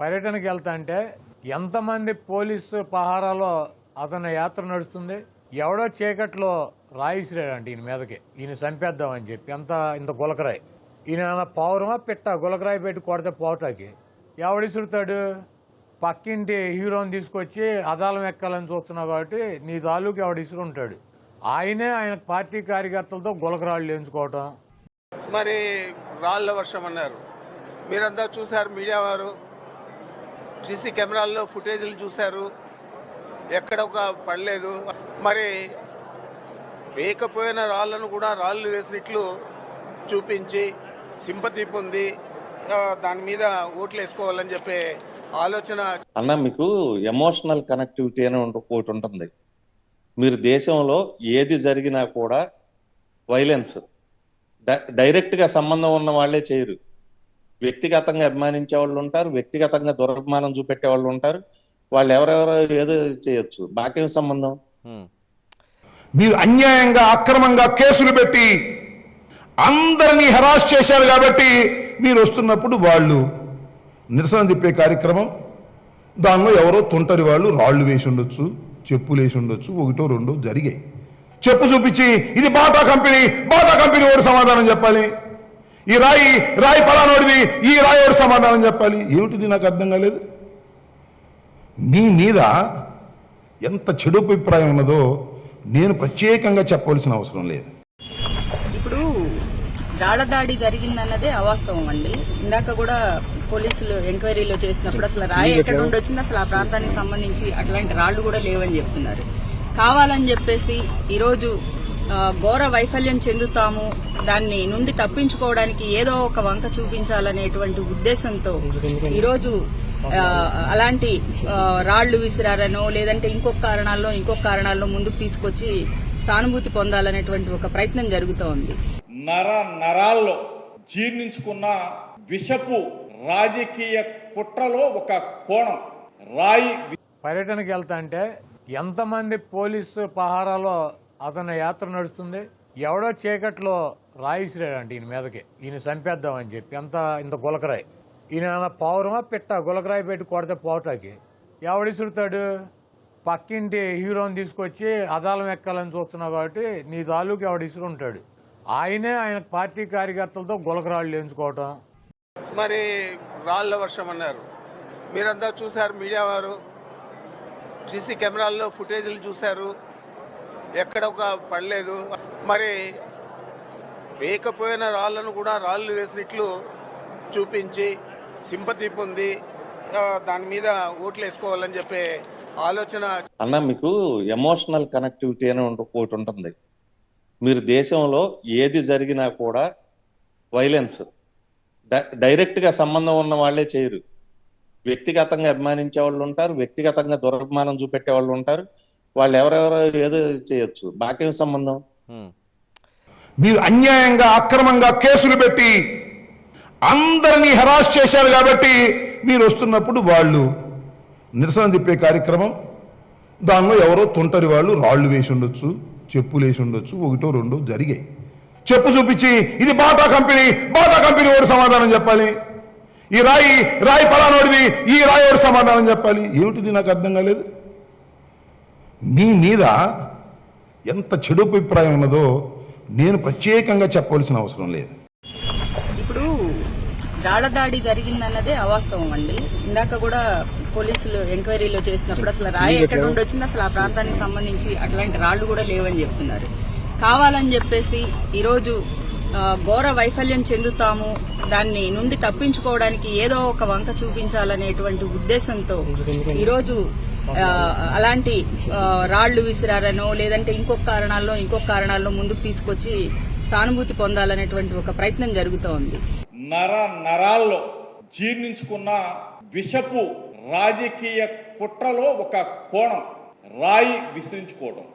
పర్యటనకి వెళ్తా అంటే ఎంతమంది పోలీసు పహారాలో అతని యాత్ర నడుస్తుంది? ఎవడో చీకట్లో రాయిసిరాడంట ఈయన మీదకి. ఈయన చంపేద్దామని చెప్పి. ఎంత ఇంత గులకరాయి. ఈయన పౌరమా పిట్ట? గులకరాయి పెట్టి కొడితే పోటాకి ఎవడిసుడతాడు పక్కింటి హీరోని తీసుకొచ్చి అదాలం ఎక్కాలని చూస్తున్నావు కాబట్టి నీ తాలూకు ఎవడు ఇసురుంటాడు? ఆయనే ఆయన పార్టీ కార్యకర్తలతో గులకరాళ్ళు ఎంచుకోవటం. మరి రాళ్ళ వర్షం అన్నారు. మీరంతా చూశారు మీడియా వారు. సీసీ కెమెరాల్లో ఫుటేజీలు చూశారు. ఎక్కడ ఒక పడలేదు. మరి వేయకపోయిన రాళ్ళను కూడా రాళ్ళు వేసినట్లు చూపించి సింపతి పొంది దాని మీద ఓట్లు వేసుకోవాలని చెప్పే ఆలోచన అన్న మీకు ఎమోషనల్ కనెక్టివిటీ అని ఒకటి ఉంటుంది. మీరు దేశంలో ఏది జరిగినా కూడా వైలెన్స్. డైరెక్ట్గా సంబంధం ఉన్న వాళ్ళే చేయరు. వ్యక్తిగతంగా అభిమానించే వాళ్ళు ఉంటారు వ్యక్తిగతంగా దురభిమానం చూపెట్టే వాళ్ళు ఉంటారు. వాళ్ళు ఎవరెవరో ఏదో చేయొచ్చు. బాకేం సంబంధం? మీరు అన్యాయంగా అక్రమంగా కేసులు పెట్టి అందరినీ హెరాస్ చేశారు కాబట్టి మీరు వస్తున్నప్పుడు వాళ్ళు నిరసన తిప్పే కార్యక్రమం. దానిలో ఎవరో తుంటరి వాళ్ళు రాళ్ళు వేసి ఉండొచ్చు చెప్పులు వేసి ఉండొచ్చు ఒకటో రెండో జరిగాయి. చెప్పు చూపించి ఇది బాటా కంపెనీ బాటా కంపెనీ వాడు సమాధానం చెప్పాలి. ఈ రాయి రాయి పలానోడిది ఈ రాయి వాడు సమాధానం చెప్పాలి? ఏమిటిది నాకు అర్థం కాలేదు? మీ మీద ఎంత చెడు అభిప్రాయం ఉన్నదో నేను ప్రత్యేకంగా చెప్పవలసిన అవసరం లేదు. ఇప్పుడు జాడదాడి జరిగిందన్నదే అవాస్తవం అండి. ఇందాక కూడా పోలీసులు ఎంక్వైరీలో చేసినప్పుడు అసలు రాయి ఎక్కడ నుండి వచ్చింది? అసలు ఆ ప్రాంతానికి సంబంధించి అట్లాంటి రాళ్ళు కూడా లేవని చెప్తున్నారు. కావాలని చెప్పేసి ఈరోజు ఘోర వైఫల్యం చెందుతాము. దాన్ని నుండి తప్పించుకోవడానికి ఏదో ఒక వంక చూపించాలనేటువంటి ఉద్దేశంతో ఈరోజు అలాంటి రాళ్ళు విసిరారనో లేదంటే ఇంకొక కారణాల్లో ఇంకొక కారణాల్లో ముందుకు తీసుకొచ్చి సానుభూతి పొందాలనేటువంటి ఒక ప్రయత్నం జరుగుతూ ఉంది. నర నరాల్లో జీర్ణించుకున్న విషపు రాజకీయ కుట్రలో ఒక కోణం. రాయి పర్యటనకి వెళ్తా అంటే ఎంతమంది పోలీసు పహారాలో అతని యాత్ర నడుస్తుంది. ఎవడో చీకట్లో రాయిసిరాడండి ఈయన మీదకి. ఈయన చంపేద్దామని చెప్పి ఎంత ఇంత గులకరాయి. ఈయన పౌరమా పిట్ట? గులకరాయి పెట్టి కొడితే పోటాకి ఎవడిసురుతాడు పక్కింటి హీరోని తీసుకొచ్చి అదాలం ఎక్కాలని చూస్తున్నావు కాబట్టి నీ తాలూకు ఎవడు ఇసురుంటాడు? ఆయనే ఆయన పార్టీ కార్యకర్తలతో గులకరాళ్ళు ఎంచుకోవటం మరి రాళ్ళ వర్షం అన్నారు. మీరంతా చూశారు మీడియా వారు. సీసీ కెమెరాల్లో ఫుటేజీలు చూశారు. ఎక్కడ ఒక పడలేదు. మరి వేయకపోయిన రాళ్ళను కూడా రాళ్ళు వేసినట్లు చూపించి సింపతి పొంది దాని మీద ఓట్లు వేసుకోవాలని చెప్పే ఆలోచన. అన్న మీకు ఎమోషనల్ కనెక్టివిటీ అని ఒకటి ఉంటుంది. మీరు దేశంలో ఏది జరిగినా కూడా వైలెన్స్ డైరెక్ట్గా సంబంధం ఉన్న వాళ్ళే చేయరు. వ్యక్తిగతంగా అభిమానించే వాళ్ళు ఉంటారు వ్యక్తిగతంగా దురభిమానం చూపెట్టే వాళ్ళు ఉంటారు. వాళ్ళు ఎవరెవరో ఏదో చేయొచ్చు. బాకేం సంబంధం? మీరు అన్యాయంగా అక్రమంగా కేసులు పెట్టి అందరినీ హెరాస్ చేశారు కాబట్టి మీరు వస్తున్నప్పుడు వాళ్ళు నిరసన తిప్పే కార్యక్రమం. దానిలో ఎవరో తుంటరి వాళ్ళు రాళ్ళు వేసి ఉండొచ్చు చెప్పులు వేసి ఉండొచ్చు ఒకటో రెండో జరిగాయి. చెప్పు చూపించి ఇది బాటా కంపెనీ బాటా కంపెనీ వాడు సమాధానం చెప్పాలి. ఈ రాయి రాయి పలానోడిది ఈ రాయి వాడు సమాధానం చెప్పాలి. ఏమిటిది నాకు అర్థం కాలేదు? మీ మీద ఎంత చెడు అభిప్రాయం ఉన్నదో నేను ప్రత్యేకంగా చెప్పవలసిన అవసరం లేదు. ఇప్పుడు జాడదాడి జరిగిందన్నదే అవాస్తవం అండి. ఇందాక కూడా పోలీసులు ఎంక్వైరీలో చేసినప్పుడు అసలు రాయి ఎక్కడ నుండి వచ్చింది అసలు ఆ ప్రాంతానికి సంబంధించి అట్లాంటి రాళ్ళు కూడా లేవని చెప్తున్నారు. కావాలని చెప్పేసి ఈరోజు ఘోర వైఫల్యం చెందుతాము. దాన్ని నుండి తప్పించుకోవడానికి ఏదో ఒక వంక చూపించాలనేటువంటి ఉద్దేశంతో ఈరోజు అలాంటి రాళ్ళు విసిరారనో లేదంటే ఇంకొక కారణాల్లో ఇంకొక కారణాల్లో ముందుకు తీసుకొచ్చి సానుభూతి పొందాలనేటువంటి ఒక ప్రయత్నం జరుగుతూ ఉంది. నర నరాల్లో జీర్ణించుకున్న విషపు రాజకీయ కుట్రలో ఒక కోణం రాయి విసిరించుకోవడం.